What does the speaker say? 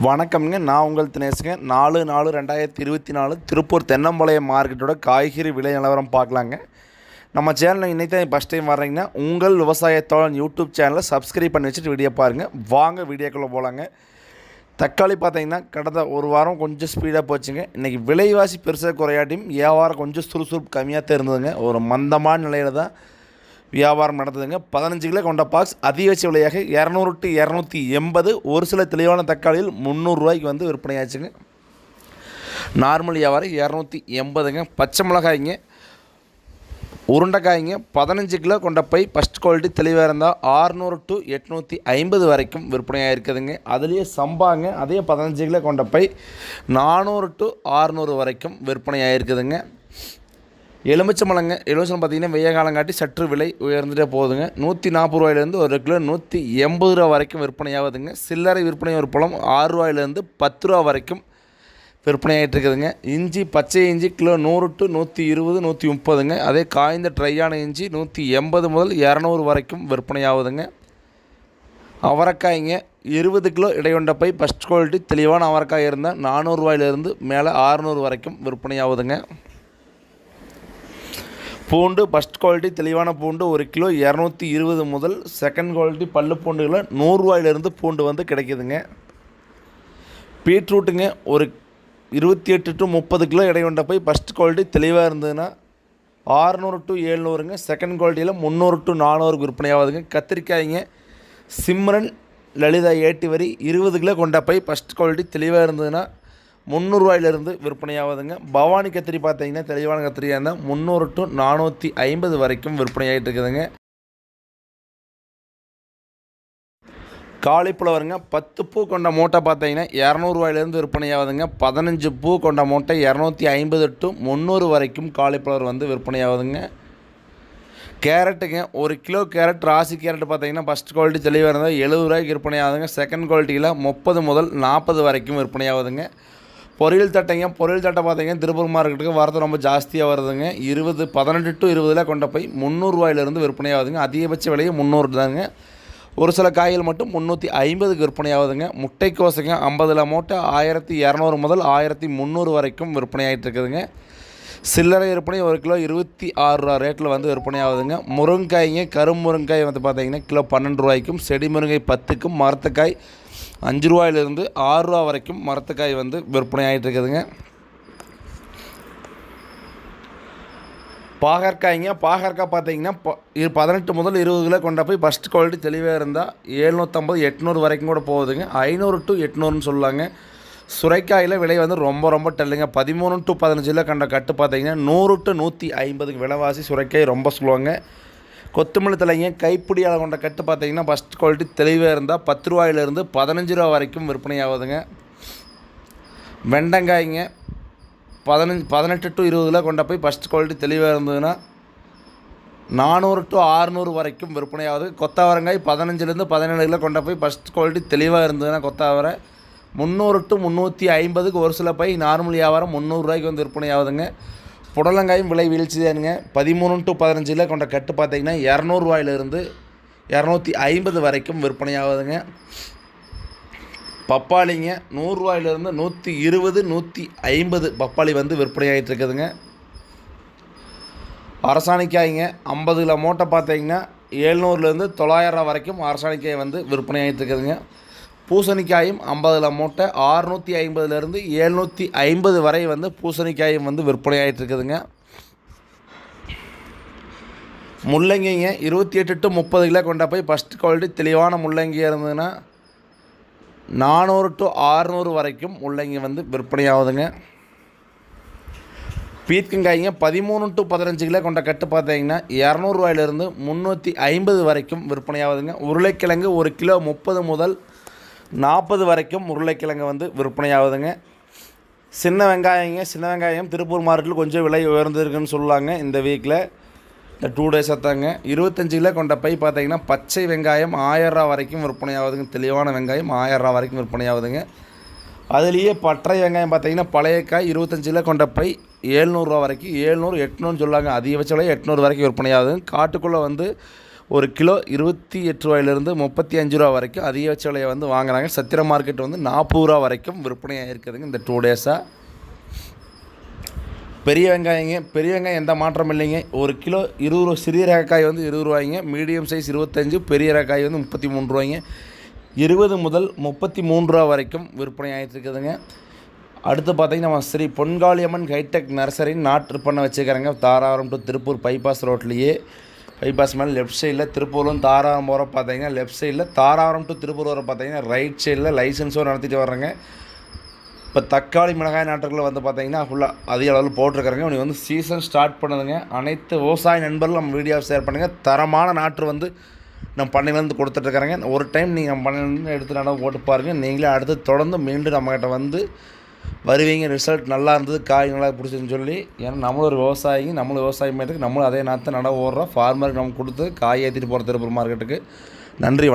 வணக்கம்ங்க. நான் உங்கள் தினேஷுங்க. நாலு நாலு ரெண்டாயிரத்தி இருபத்தி நாலு திருப்பூர் தென்னம்பாளையம் மார்க்கெட்டோட காய்கறி விலை நிலவரம் பார்க்கலாங்க. நம்ம சேனலில் இன்றைக்கி தான் ஃபஸ்ட் டைம் வர்றீங்கன்னா உங்கள் விவசாயத்தோழன் யூடியூப் சேனலை சப்ஸ்கிரைப் பண்ணி வச்சுட்டு வீடியோ பாருங்கள் வாங்க வீடியோக்குள்ளே போகலாங்க தக்காளி பார்த்தீங்கன்னா கடந்த ஒரு வாரம் கொஞ்சம் ஸ்பீடாக போச்சுங்க. இன்றைக்கி விலைவாசி பெருசாக குறையாட்டியும் வியாபாரம் கொஞ்சம் சுறுசுறுப்பு கம்மியாக தான் இருந்ததுங்க. ஒரு மந்தமான நிலையில் தான் வியாபாரம் நடந்ததுங்க. பதினஞ்சு கிலோ கொண்ட பாக்ஸ் அதிகபட்ச விலையாக இரநூறு டு இரநூத்தி எண்பது ஒரு சில தெளிவான தக்காளியில் முந்நூறுரூவாய்க்கு வந்து விற்பனையாச்சுங்க நார்மல் வியாபாரம் இரநூத்தி எண்பதுங்க. பச்சை மிளகாய்ங்க உருண்டைக்காய்ங்க பதினஞ்சு கிலோ கொண்ட பை ஃபஸ்ட் குவாலிட்டி தெளிவாக இருந்தால் ஆறுநூறு டு எட்நூற்றி ஐம்பது வரைக்கும் விற்பனையாக இருக்குதுங்க அதுலேயே சம்பாங்க அதே பதினஞ்சு கிலோ கொண்ட பை நானூறு டு ஆறுநூறு வரைக்கும் விற்பனையாக இருக்குதுங்க எலுமிச்சம்பழங்க எலுமிச்சம்பழம் பார்த்தீங்கன்னா வெய்ய காலம் காட்டி சற்று விலை உயர்ந்துட்டே போகுதுங்க. நூற்றி நாற்பது ரூபாயிலேருந்து ஒரு கிலோ நூற்றி எண்பது ரூபா வரைக்கும் விற்பனையாகுதுங்க. சில்லறை விற்பனை ஒரு பழம் ஆறு ரூபாயிலேருந்து பத்து ரூபா வரைக்கும் விற்பனையாகிட்டு இருக்குதுங்க. இஞ்சி பச்சை இஞ்சி கிலோ நூறு டு நூற்றி இருபது நூற்றி முப்பதுங்க. அதே காய்ந்த ட்ரையான இஞ்சி நூற்றி எண்பது முதல் இரநூறு வரைக்கும் விற்பனையாகுதுங்க. அவரைக்காய்ங்க இருபது கிலோ இடையொண்ட பை ஃபஸ்ட் குவாலிட்டி தெளிவான அவரைக்காய் இருந்தால் நானூறுரூவாயிலிருந்து மேலே ஆறுநூறு வரைக்கும் விற்பனையாகுதுங்க. பூண்டு ஃபஸ்ட் குவாலிட்டி தெளிவான பூண்டு ஒரு கிலோ இரநூத்தி இருபது முதல் செகண்ட் குவாலிட்டி பல்லு பூண்டுகளை நூறுரூவாயிலிருந்து பூண்டு வந்து கிடைக்கிதுங்க. பீட்ரூட்டுங்க ஒரு இருபத்தி எட்டு டு முப்பது கிலோ எடை கொண்ட போய் ஃபஸ்ட் குவாலிட்டி தெளிவாக இருந்ததுன்னா ஆறுநூறு டு ஏழ்நூறுங்க செகண்ட் குவாலிட்டியில் முந்நூறு டு நானூறு விற்பனையாகுதுங்க. கத்திரிக்காய்ங்க சிம்ரன் லலிதா ஏட்டி வரி இருபது கிலோ கொண்ட போய் ஃபஸ்ட் குவாலிட்டி தெளிவாக இருந்ததுன்னா முந்நூறுரூவாயிலிருந்து விற்பனையாகுதுங்க பவானி கத்திரி பார்த்தீங்கன்னா தெளிவான கத்திரியாக இருந்தால் முந்நூறு டு நானூற்றி ஐம்பது வரைக்கும் விற்பனையாகிட்டு இருக்குதுங்க. காலிஃப்ளவருங்க பத்து பூ கொண்ட மூட்டை பார்த்தீங்கன்னா இரநூறுவாயிலேருந்து விற்பனையாகுதுங்க பதினஞ்சு பூ கொண்ட மூட்டை இரநூத்தி ஐம்பது டு முந்நூறு வரைக்கும் காலிஃப்ளவர் வந்து விற்பனையாகுதுங்க கேரட்டுங்க ஒரு கிலோ கேரட் ராசி கேரட் பார்த்தீங்கன்னா ஃபஸ்ட் குவாலிட்டி தெளிவாக இருந்தால் எழுபது ரூபாய்க்கு விற்பனையாகுதுங்க. செகண்ட் குவாலிட்டியில் முப்பது முதல் நாற்பது வரைக்கும் விற்பனை ஆகுதுங்க பொரியல் தட்டைங்க பொரியல் தட்டை பார்த்தீங்கன்னா திருப்பூர் மார்க்கெட்டுக்கு வரது ரொம்ப ஜாஸ்தியாக வருதுங்க. இருபது பதினெட்டு டு இருபதில் கொண்ட போய் முந்நூறுரூவாயிலிருந்து விற்பனையாகுதுங்க. அதிகபட்ச விலையை முந்நூறு தாங்க. ஒரு சில காய்கள் மட்டும் முந்நூற்றி ஐம்பதுக்கு விற்பனையாகுதுங்க. முட்டைக்கோசைங்க ஐம்பதில் மூட்டை ஆயிரத்தி இரநூறு முதல் ஆயிரத்தி முந்நூறு வரைக்கும் விற்பனை ஆகிட்டு இருக்குதுங்க. சில்லறை விற்பனை ஒரு கிலோ இருபத்தி ஆறு ரூபா ரேட்டில் வந்து விற்பனை ஆகுதுங்க முருங்காய்ங்க கருமுருங்காய் வந்து பார்த்தீங்கன்னா கிலோ பன்னெண்டு ரூபாய்க்கும் செடி முருங்கை பத்துக்கும் மரத்துக்காய் அஞ்சு ரூபாயிலிருந்து ஆறு ரூபா வரைக்கும் மரத்துக்காய் வந்து விற்பனை ஆகிட்டு இருக்குதுங்க பாகற்காய்ங்க பாகற்காய் பார்த்தீங்கன்னா ப பதினெட்டு முதல் இருபது கிலோ கொண்ட போய் ஃபஸ்ட் குவாலிட்டி தெளிவாக இருந்தால் ஏழ்நூற்றம்பது எட்நூறு வரைக்கும் கூட போகுதுங்க. ஐநூறு டு எட்நூறுன்னு சொல்லுவாங்க சுரைக்காயில் விலை வந்து ரொம்ப ரொம்ப டல்லுங்க. பதிமூணு டு பதினஞ்சில் கண்ட கட்டு பார்த்தீங்கன்னா நூறு டு நூற்றி ஐம்பதுக்கு விலைவாசி சுரைக்காய் ரொம்ப சொல்லுவாங்க. கொத்தமல்லி தலைங்க கைப்பிடியால் கொண்ட கட்டு பார்த்தீங்கன்னா ஃபஸ்ட் குவாலிட்டி தெளிவாக இருந்தால் பத்து ரூபாயிலிருந்து பதினஞ்சு ரூபா வரைக்கும் விற்பனை ஆகுதுங்க. வெண்டங்காய்ங்க பதினஞ்சு பதினெட்டு டு இருபதில் கொண்ட போய் ஃபஸ்ட் குவாலிட்டி தெளிவாக இருந்ததுன்னா நானூறு டு ஆறுநூறு வரைக்கும் விற்பனை ஆகுது. கொத்தாவரங்காய் பதினஞ்சுலேருந்து பதினேழு கிலோ கொண்ட போய் ஃபஸ்ட் குவாலிட்டி தெளிவாக இருந்ததுன்னா கொத்தாவரை முந்நூறு டு முந்நூற்றி ஐம்பதுக்கு ஒரு சில பை நார்மல் வியாபாரம் முந்நூறுரூவாய்க்கு வந்து விற்பனை ஆகுதுங்க. புடலங்காயும் விலை வீழ்ச்சி தானுங்க பதிமூணு டு பதினஞ்சில் கொண்ட கட்டு பார்த்தீங்கன்னா இரநூறுவாயிலிருந்து இரநூத்தி ஐம்பது வரைக்கும் விற்பனை ஆகுதுங்க பப்பாளிங்க நூறுரூவாயிலிருந்து நூற்றி இருபது நூற்றி ஐம்பது பப்பாளி வந்து விற்பனை ஆகிட்டு இருக்குதுங்க அரசாணிக்காய்ங்க ஐம்பது கிலோ மூட்டை பார்த்தீங்கன்னா ஏழ்நூறுலேருந்து தொள்ளாயிரம் வரைக்கும் அரசாணிக்காய் வந்து விற்பனை ஆகிட்டு இருக்குதுங்க பூசணிக்காயும் ஐம்பதில் மூட்டை ஆறுநூற்றி ஐம்பதுலேருந்து ஏழ்நூற்றி ஐம்பது வரை வந்து பூசணிக்காயும் வந்து விற்பனை ஆகிட்டு இருக்குதுங்க முள்ளங்கிங்க இருபத்தி எட்டு டு முப்பது கிலோ கொண்ட போய் ஃபஸ்ட் குவாலிட்டி தெளிவான முள்ளங்கியாக இருந்ததுன்னா நானூறு டு ஆறுநூறு வரைக்கும் முள்ளங்கி வந்து விற்பனை ஆகுதுங்க பீர்க்கங்காய்ங்க பதிமூணு டு பதினஞ்சு கிலோ கொண்ட கட்டு பார்த்தீங்கன்னா இரநூறுவாயிலிருந்து முந்நூற்றி ஐம்பது வரைக்கும் விற்பனை ஆகுதுங்க உருளைக்கிழங்கு ஒரு கிலோ முப்பது முதல் நாற்பது வரைக்கும் உருளைக்கிழங்கு வந்து விற்பனையாகுதுங்க. சின்ன வெங்காயங்க சின்ன வெங்காயம் திருப்பூர் மார்க்கெட்டில் கொஞ்சம் விலை உயர்ந்திருக்குன்னு சொல்லாங்க இந்த வீக்கில். இந்த டூ டேஸாக தாங்க இருபத்தஞ்சு கிலோ கொண்ட பை பார்த்தீங்கன்னா பச்சை வெங்காயம் ஆயிரரூவா வரைக்கும் விற்பனை ஆகுதுங்க தெளிவான வெங்காயம் ஆயிரரூவா வரைக்கும் விற்பனை ஆகுதுங்க அதுலேயே பற்றை வெங்காயம் பார்த்தீங்கன்னா பழைய காய் இருபத்தஞ்சு கிலோ கொண்ட பை ஏழ்நூறுரூவா வரைக்கும் ஏழ்நூறு எட்நூறுன்னு சொல்லாங்க. அதிகபட்ச விலை எட்நூறு வரைக்கும் விற்பனை ஆகுதுங்க காட்டுக்குள்ளே வந்து ஒரு கிலோ இருபத்தி எட்டு ரூபாயிலிருந்து முப்பத்தி அஞ்சு ரூபா வரைக்கும் அதிகபட்ச விலையை வந்து வாங்குறாங்க. சத்திர மார்க்கெட் வந்து நாற்பது ரூபா வரைக்கும் விற்பனையாக இருக்குதுங்க இந்த டூ டேஸாக பெரிய வெங்காயங்க பெரிய வெங்காயம் எந்த மாற்றம் இல்லைங்க. ஒரு கிலோ இருபது ரூபா சிறிய ரகக்காய் வந்து இருபது ரூபாய்ங்க. மீடியம் சைஸ் இருபத்தஞ்சு பெரிய ரகக்காய் வந்து முப்பத்தி மூணு ரூபாய்ங்க. இருபது முதல் முப்பத்தி மூணு ரூபா வரைக்கும் விற்பனை ஆகிட்டு இருக்குதுங்க. அடுத்து பார்த்திங்கன்னா நம்ம ஸ்ரீ பொன்காளியம்மன் ஹைடெக் நர்சரின்னு நாட்டு பண்ண வச்சுக்கிறேங்க தாராபுரம் டு திருப்பூர் பைபாஸ் ரோட்லேயே பைபாஸ் மேலே லெஃப்ட் சைடில் திருப்பூரும் தாராபுரம் போகிற பார்த்தீங்கன்னா லெஃப்ட் சைடில் தாராபுரம் டு திருப்பூர் வர பார்த்தீங்கன்னா ரைட் சைடில் லைசன்ஸும் நடத்திட்டு வர்றாங்க. இப்போ தக்காளி மிளகாய் நாட்டுகளில் வந்து பார்த்தீங்கன்னா ஃபுல்லாக அதிக அளவில் போட்டிருக்காங்க இவங்க வந்து சீசன் ஸ்டார்ட் பண்ணுதுங்க. அனைத்து விவசாய நண்பர்களும் நம்ம வீடியோவை ஷேர் பண்ணுங்கள் தரமான நாற்று வந்து நம்ம பண்ணையிலேருந்து கொடுத்துட்ருக்காங்க ஒரு டைம் நீங்கள் பண்ணையிலேருந்து எடுத்து நடவு போட்டு பாருங்கள் நீங்களே அடுத்து தொடர்ந்து மீண்டும் நம்மக்கிட்ட வந்து வருவீங்க ரிசல்ட் நல்லா இருந்தது காய் நல்லா பிடிச்சதுன்னு சொல்லி. ஏன்னா நம்மளும் ஒரு விவசாயி நம்மளும் விவசாயம் பண்ணுறதுக்கு நம்மளும் அதே நாற்று நட ஓடுறோம். ஃபார்மருக்கு நம்ம கொடுத்து காய் ஏற்றிட்டு போகிற திருப்பூர் மார்க்கெட்டுக்கு நன்றி